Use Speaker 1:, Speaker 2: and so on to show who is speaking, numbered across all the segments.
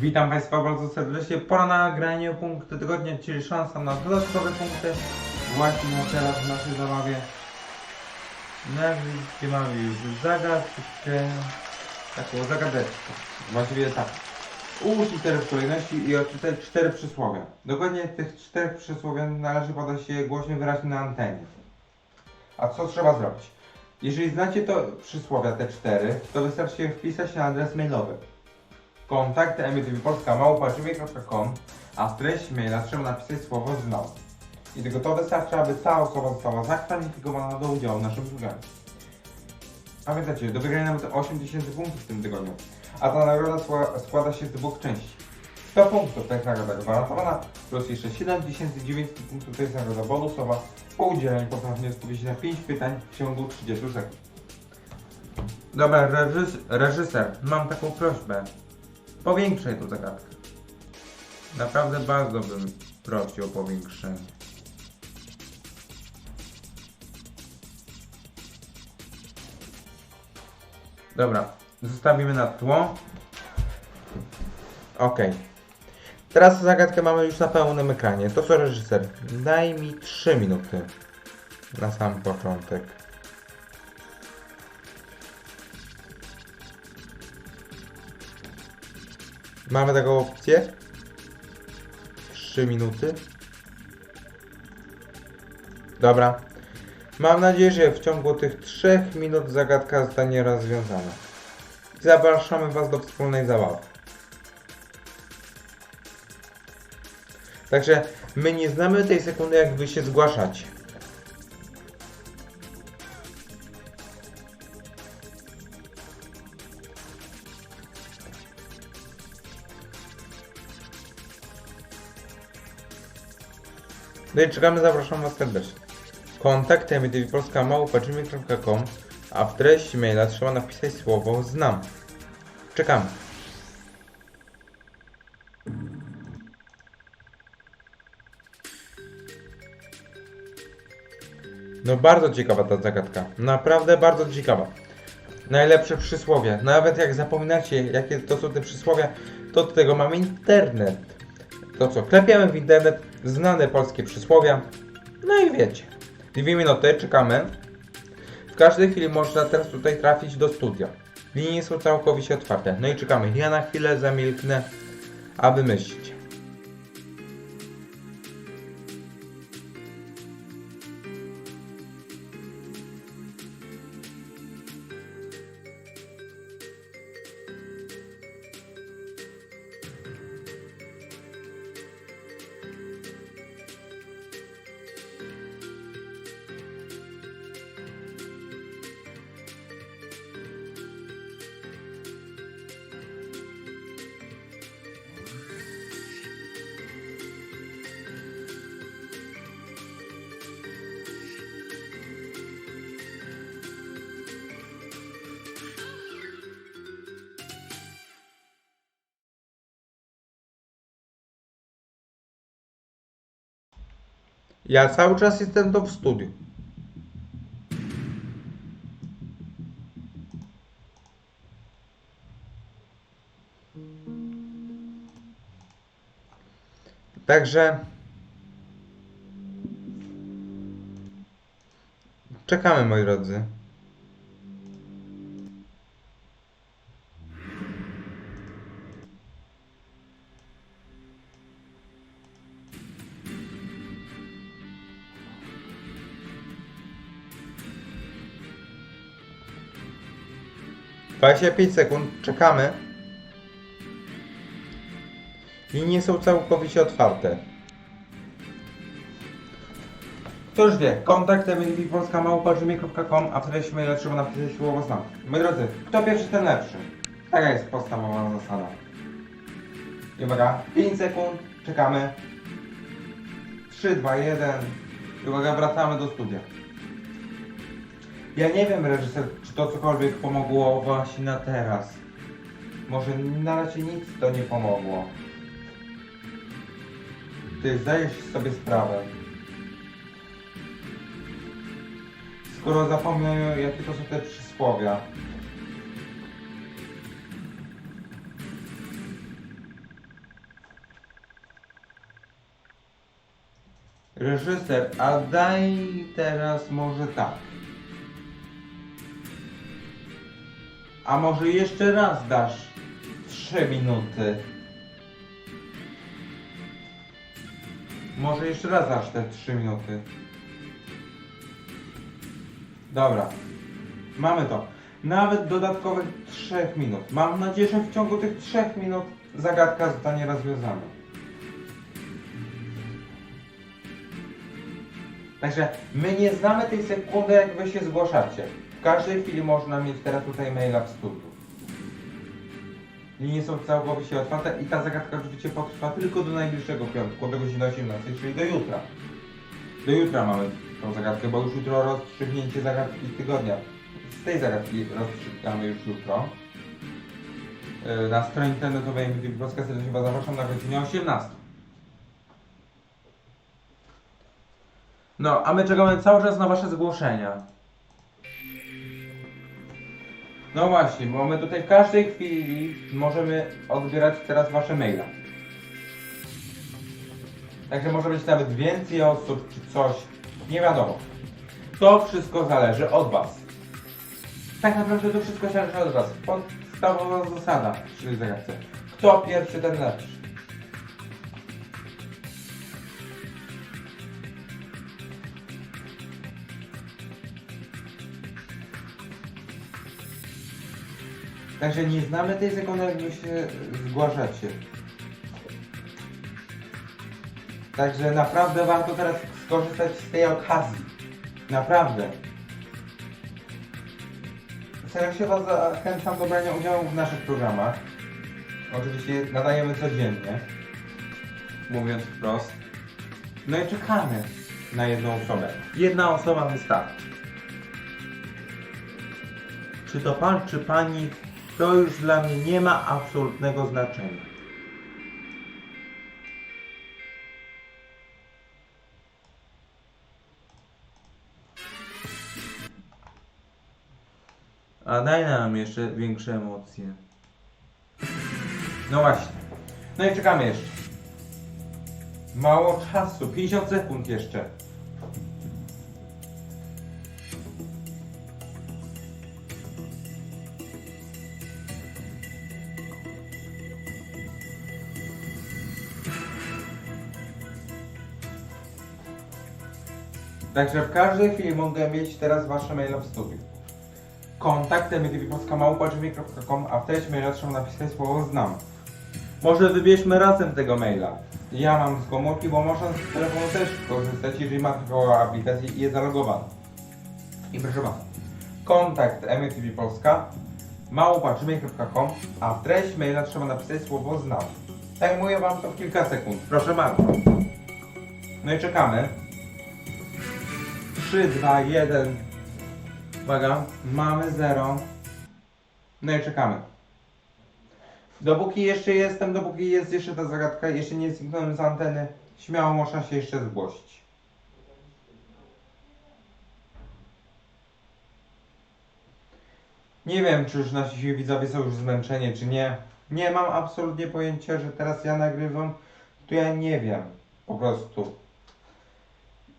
Speaker 1: Witam Państwa bardzo serdecznie. Pora na granie punkty tygodnia, czyli szansa na dodatkowe punkty właśnie teraz w naszej zabawie. Widzicie mamy już zagadkę, taką zagadeczkę. Właściwie tak. Ułóż litery w kolejności i odczytaj cztery przysłowia. Dokładnie tych czterech przysłowia należy podać je głośno wyraźnie na antenie. A co trzeba zrobić? Jeżeli znacie to przysłowia, te cztery, to wystarczy wpisać na adres mailowy kontakt mtwpolska.małpa.gmail.com a w treści maila trzeba napisać słowo znam. I tylko to wystarczy, aby ta osoba została zakwalifikowana do udziału w naszym programie. Pamiętajcie, do wygrania nawet 8000 punktów w tym tygodniu, a ta nagroda skła- składa się z dwóch części. 100 punktów to jest nagroda gwarantowana, plus jeszcze 7900 punktów to jest nagroda bonusowa po udzieleniu poprawnej odpowiedzi na 5 pytań w ciągu 30 sekund. Dobra, reżys reżyser, mam taką prośbę. Powiększaj tą zagadkę. Naprawdę bardzo bym prosił o powiększenie. Dobra, zostawimy na tło. Ok. Teraz zagadkę mamy już na pełnym ekranie. To co reżyser? Daj mi 3 minuty. Na sam początek. Mamy taką opcję. 3 minuty. Dobra. Mam nadzieję, że w ciągu tych 3 minut zagadka zostanie rozwiązana. Zapraszamy Was do wspólnej zabawy. Także my nie znamy tej sekundy, jak Wy się zgłaszacie. No i czekamy, zapraszam Was serdecznie. Kontakt mtwpolska.małpa.gmail.com a w treści maila trzeba napisać słowo znam. Czekamy. No bardzo ciekawa ta zagadka. Naprawdę bardzo ciekawa. Najlepsze przysłowie. Nawet jak zapominacie, jakie to są te przysłowia, to do tego mamy internet. To co, klepiamy w internet znane polskie przysłowia. No i wiecie. Dwie minuty, czekamy. W każdej chwili można teraz tutaj trafić do studia. Linie są całkowicie otwarte. No i czekamy. Ja na chwilę zamilknę, aby myśleć. Ja cały czas jestem tu w studiu. Także czekamy moi drodzy. Dwadzieścia pięć sekund, czekamy. Linie są całkowicie otwarte. Kto już wie, kontakt polska.małpa.gmail.com, a w treści maila trzeba napisać słowo znam. Moi drodzy, kto pierwszy, ten lepszy. Taka jest podstawowa zasada. I uwaga, 5 sekund, czekamy. 3, 2, 1. I uwaga, wracamy do studia. Ja nie wiem, reżyser, czy to cokolwiek pomogło właśnie na teraz. Może na razie nic to nie pomogło. Ty zdajesz sobie sprawę. Skoro zapomnę, jakie to są te przysłowia. Reżyser, a daj teraz może tak. A może jeszcze raz dasz 3 minuty. Może jeszcze raz dasz te 3 minuty. Dobra. Mamy to. Nawet dodatkowych 3 minut. Mam nadzieję, że w ciągu tych 3 minut zagadka zostanie rozwiązana. Także my nie znamy tej sekundy, jak wy się zgłaszacie. Każdej chwili można mieć teraz tutaj maila w studiu. Linie są całkowicie otwarte i ta zagadka oczywiście potrwa tylko do najbliższego piątku, do godziny 18, czyli do jutra. Do jutra mamy tą zagadkę, bo już jutro rozstrzygnięcie zagadki tygodnia. Z tej zagadki rozstrzygamy już jutro. Yy, Na stronie internetowej MTV Polska serdecznie Was zapraszam na godzinę 18. No, a my czekamy cały czas na Wasze zgłoszenia. No właśnie, bo my tutaj w każdej chwili możemy odbierać teraz Wasze maile. Także może być nawet więcej osób czy coś. Nie wiadomo. To wszystko zależy od Was. Tak naprawdę to wszystko zależy od Was. Podstawowa zasada tej zagadce. Kto pierwszy, ten lepszy. Także nie znamy tej wy się zgłaszacie. Także naprawdę warto teraz skorzystać z tej okazji. Naprawdę. Serdecznie Was zachęcam do brania udziału w naszych programach. Oczywiście nadajemy codziennie. Mówiąc wprost. No i czekamy na jedną osobę. Jedna osoba wystarczy. Czy to pan, czy pani, to już dla mnie nie ma absolutnego znaczenia. A daj nam jeszcze większe emocje. No właśnie. No i czekamy jeszcze. Mało czasu, 50 sekund jeszcze. Także w każdej chwili mogę mieć teraz wasze maile w studiu. Kontakt mtv.małpa.gmail.com, a w treści maila trzeba napisać słowo znam. Może wybierzmy razem tego maila. Ja mam z komórki, bo można z telefonu też korzystać, jeżeli ma taką aplikację i jest zalogowany. I proszę bardzo. Kontakt mtv Polska małpa.gmail.com, a w treść maila trzeba napisać słowo znam. Zajmuje wam to kilka sekund. Proszę bardzo. No i czekamy. 3, 2, 1. Uwaga, mamy 0. No i czekamy. Dopóki jeszcze jestem, dopóki jest jeszcze ta zagadka, jeszcze nie zniknąłem z anteny, śmiało można się jeszcze zgłosić. Nie wiem, czy już nasi widzowie są już zmęczeni, czy nie. Nie mam absolutnie pojęcia, że teraz ja nagrywam, to ja nie wiem. Po prostu.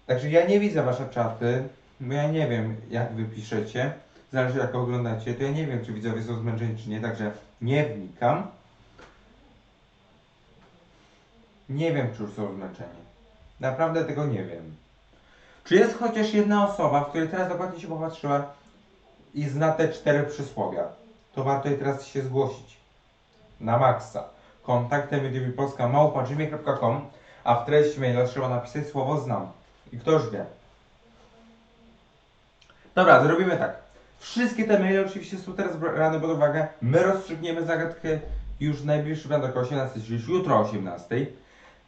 Speaker 1: Także ja nie widzę wasze czaty, bo ja nie wiem jak wy piszecie, zależy jak oglądacie, to ja nie wiem czy widzowie są zmęczeni czy nie, także nie wnikam. Nie wiem czy już są zmęczeni. Naprawdę tego nie wiem. Czy jest chociaż jedna osoba, w której teraz dokładnie się popatrzyła i zna te cztery przysłowia, to warto jej teraz się zgłosić. Na maksa. Kontaktem Polska małpa.gmail.com a w treści maila trzeba napisać słowo znam. I kto już wie. Dobra, zrobimy tak. Wszystkie te maile oczywiście są teraz brane pod uwagę. My rozstrzygniemy zagadkę już w najbliższy piątek o 18, czyli już jutro o 18.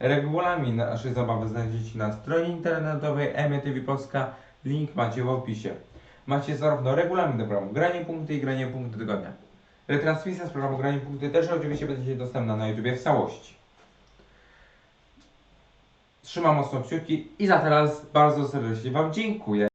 Speaker 1: Regulamin naszej zabawy znajdziecie na stronie internetowej MTV Polska. Link macie w opisie. Macie zarówno regulamin do programu Granie Punkty i Granie Punkty Tygodnia. Retransmisja z programu Granie Punkty też oczywiście będzie dostępna na YouTube w całości. Trzymam mocno kciuki i za teraz bardzo serdecznie Wam dziękuję.